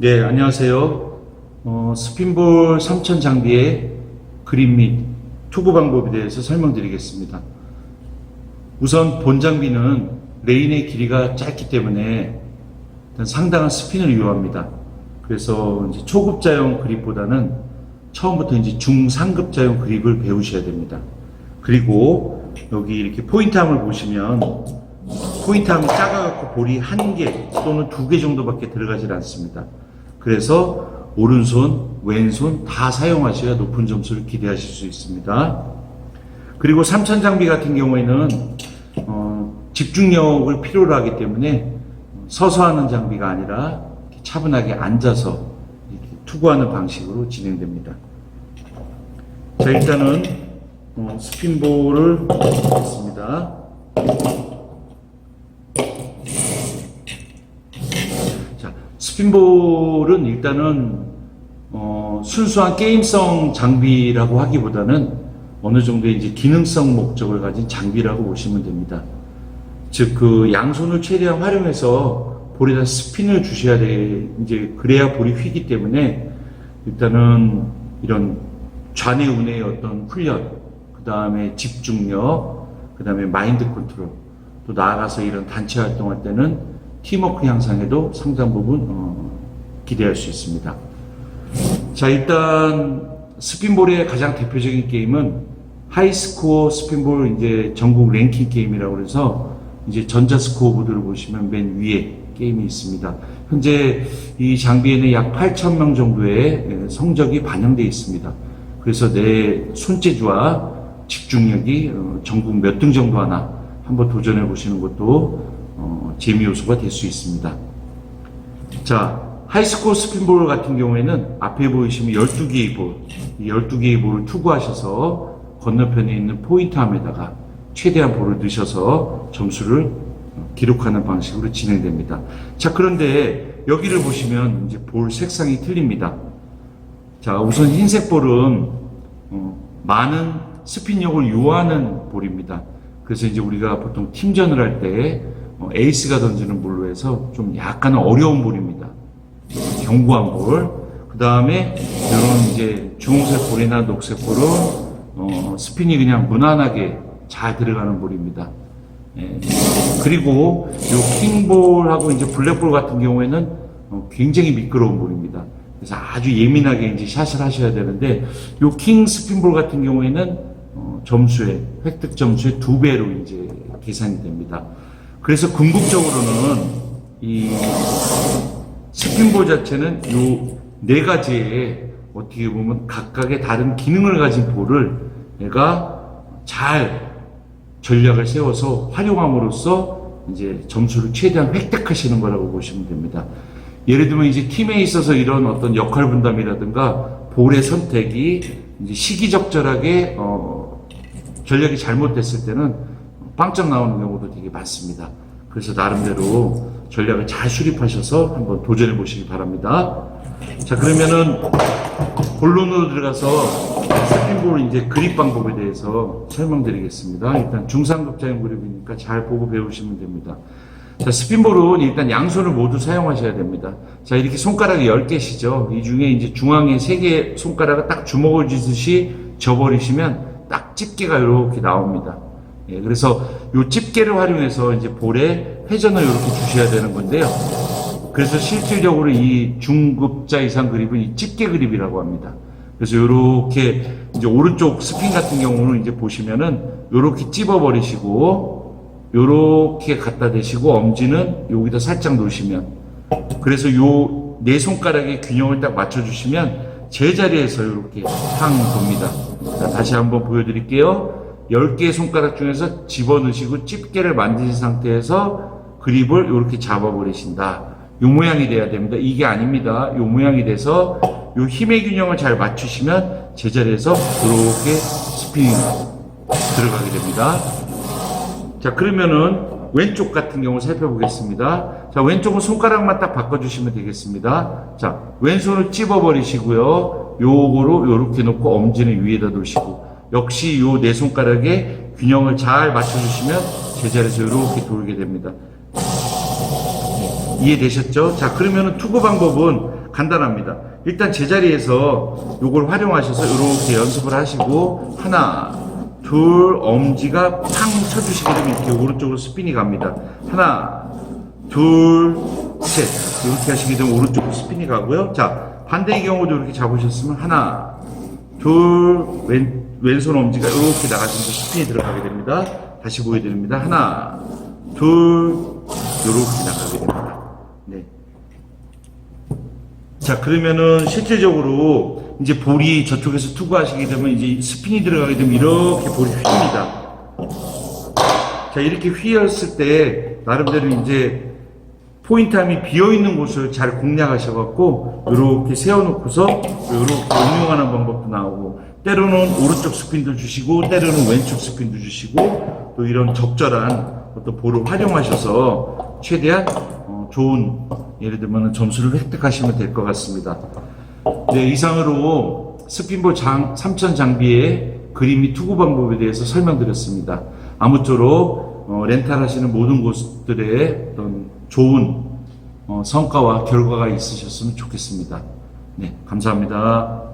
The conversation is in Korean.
네, 안녕하세요. 어, 스핀볼 3000 장비의 그림 및 투구 방법에 대해서 설명드리겠습니다. 우선 본 장비는 레인의 길이가 짧기 때문에 상당한 스핀을 요합니다. 그래서 이제 초급자용 그립보다는 처음부터 이제 중상급자용 그립을 배우셔야 됩니다. 그리고 여기 이렇게 포인트함을 보시면 포인트함이 작아갖고 볼이 한 개 또는 두 개 정도밖에 들어가질 않습니다. 그래서 오른손, 왼손 다 사용하셔야 높은 점수를 기대하실 수 있습니다. 그리고 3000 장비 같은 경우에는 어, 집중력을 필요로 하기 때문에 서서 하는 장비가 아니라 차분하게 앉아서 투구하는 방식으로 진행됩니다. 자 일단은 어, 스핀볼을 보겠습니다. 자, 스핀볼은 일단은 어, 순수한 게임성 장비라고 하기보다는 어느 정도의 이제 기능성 목적을 가진 장비라고 보시면 됩니다. 즉, 그 양손을 최대한 활용해서 볼에다 스핀을 주셔야 돼. 이제 그래야 볼이 휘기 때문에 일단은 이런 좌뇌 우뇌의 어떤 훈련, 그 다음에 집중력, 그 다음에 마인드 컨트롤, 또 나아가서 이런 단체 활동할 때는 팀워크 향상에도 상당 부분 어, 기대할 수 있습니다. 자 일단 스핀볼의 가장 대표적인 게임은 하이스코어 스핀볼 이제 전국 랭킹 게임이라고 그래서 이제 전자 스코어 보드를 보시면 맨 위에 게임이 있습니다. 현재 이 장비에는 약 8천 명 정도의 예, 성적이 반영되어 있습니다. 그래서 내 손재주와 집중력이 어, 전국 몇 등 정도 하나 한번 도전해 보시는 것도 어, 재미 요소가 될 수 있습니다. 자, 하이스코어 스핀볼 같은 경우에는 앞에 보이시면 12개의 볼, 이 12개의 볼을 투구하셔서 건너편에 있는 포인트함에다가 최대한 볼을 넣으셔서 점수를 기록하는 방식으로 진행됩니다. 자, 그런데 여기를 보시면 이제 볼 색상이 틀립니다. 자, 우선 흰색 볼은 어, 많은 스핀력을 요하는 볼입니다. 그래서 이제 우리가 보통 팀전을 할때 어, 에이스가 던지는 볼로 해서 좀 약간 어려운 볼입니다. 견고한 볼. 그 다음에 이런 이제 주홍색 볼이나 녹색 볼은 어, 스핀이 그냥 무난하게 잘 들어가는 볼입니다. 예. 그리고 이 킹볼하고 이제 블랙볼 같은 경우에는 어, 굉장히 미끄러운 볼입니다. 그래서 아주 예민하게 이제 샷을 하셔야 되는데 이 킹 스핀볼 같은 경우에는 어, 점수의 획득 점수의 두 배로 이제 계산이 됩니다. 그래서 궁극적으로는 이 스핀볼 자체는 요 네 가지의 어떻게 보면 각각의 다른 기능을 가진 볼을 내가 잘 전략을 세워서 활용함으로써 이제 점수를 최대한 획득하시는 거라고 보시면 됩니다. 예를 들면 이제 팀에 있어서 이런 어떤 역할 분담이라든가 볼의 선택이 시기적절하게 어, 전략이 잘못됐을 때는 빵점 나오는 경우도 되게 많습니다. 그래서 나름대로 전략을 잘 수립하셔서 한번 도전해 보시기 바랍니다. 자, 그러면은 본론으로 들어가서 스핀볼 이제 그립 방법에 대해서 설명드리겠습니다. 일단 중상급자용 그립이니까 잘 보고 배우시면 됩니다. 자, 스핀볼은 일단 양손을 모두 사용하셔야 됩니다. 자, 이렇게 손가락이 10개시죠. 이 중에 이제 중앙에 3개 손가락을 딱 주먹을 쥐듯이 접어버리시면 딱 집게가 이렇게 나옵니다. 예, 그래서 이 집게를 활용해서 이제 볼에 회전을 이렇게 주셔야 되는 건데요. 그래서 실질적으로 이 중급자 이상 그립은 이 집게 그립이라고 합니다. 그래서 이렇게 이제 오른쪽 스핀 같은 경우는 이제 보시면은 이렇게 찝어 버리시고 이렇게 갖다 대시고 엄지는 여기다 살짝 놓으시면 그래서 요 네 손가락의 균형을 딱 맞춰 주시면 제자리에서 이렇게 탕 돕니다. 자, 다시 한번 보여드릴게요. 10개의 손가락 중에서 집어넣으시고 집게를 만드신 상태에서 그립을 이렇게 잡아버리신다. 이 모양이 돼야 됩니다. 이게 아닙니다. 이 모양이 돼서 이 힘의 균형을 잘 맞추시면 제자리에서 이렇게 스피닝 들어가게 됩니다. 자, 그러면은 왼쪽 같은 경우 살펴보겠습니다. 자, 왼쪽은 손가락만 딱 바꿔주시면 되겠습니다. 자, 왼손을 찝어버리시고요. 요거로 요렇게 놓고 엄지는 위에다 놓으시고 역시 요네 손가락에 균형을 잘 맞춰주시면 제자리에서 이렇게 돌게 됩니다. 이해되셨죠? 자, 그러면은 투구 방법은 간단합니다. 일단 제자리에서 요걸 활용하셔서 이렇게 연습을 하시고 하나, 둘, 엄지가 팡 쳐주시게 되면 이렇게 오른쪽으로 스핀이 갑니다. 하나, 둘, 셋. 이렇게 하시게 되면 오른쪽으로 스핀이 가고요. 자, 반대의 경우도 이렇게 잡으셨으면 하나, 둘, 왼, 왼손 엄지가 이렇게 나가시면서 스핀이 들어가게 됩니다. 다시 보여드립니다. 하나, 둘, 이렇게 나가게 됩니다. 네. 자, 그러면은 실제적으로 이제 볼이 저쪽에서 투구하시게 되면 이제 스핀이 들어가게 되면 이렇게 볼이 휩니다. 자, 이렇게 휘었을 때 나름대로 이제 포인트함이 비어있는 곳을 잘 공략하셔갖고 이렇게 세워놓고서 이렇게 응용하는 방법도 나오고 때로는 오른쪽 스핀도 주시고 때로는 왼쪽 스핀도 주시고 또 이런 적절한 어떤 볼을 활용하셔서 최대한 어, 좋은 예를 들면 점수를 획득하시면 될 것 같습니다. 네, 이상으로 스핀볼 장, 3000 장비의 그림 및 투구 방법에 대해서 설명드렸습니다. 아무쪼록 어, 렌탈하시는 모든 곳들의 어떤 좋은 어, 성과와 결과가 있으셨으면 좋겠습니다. 네, 감사합니다.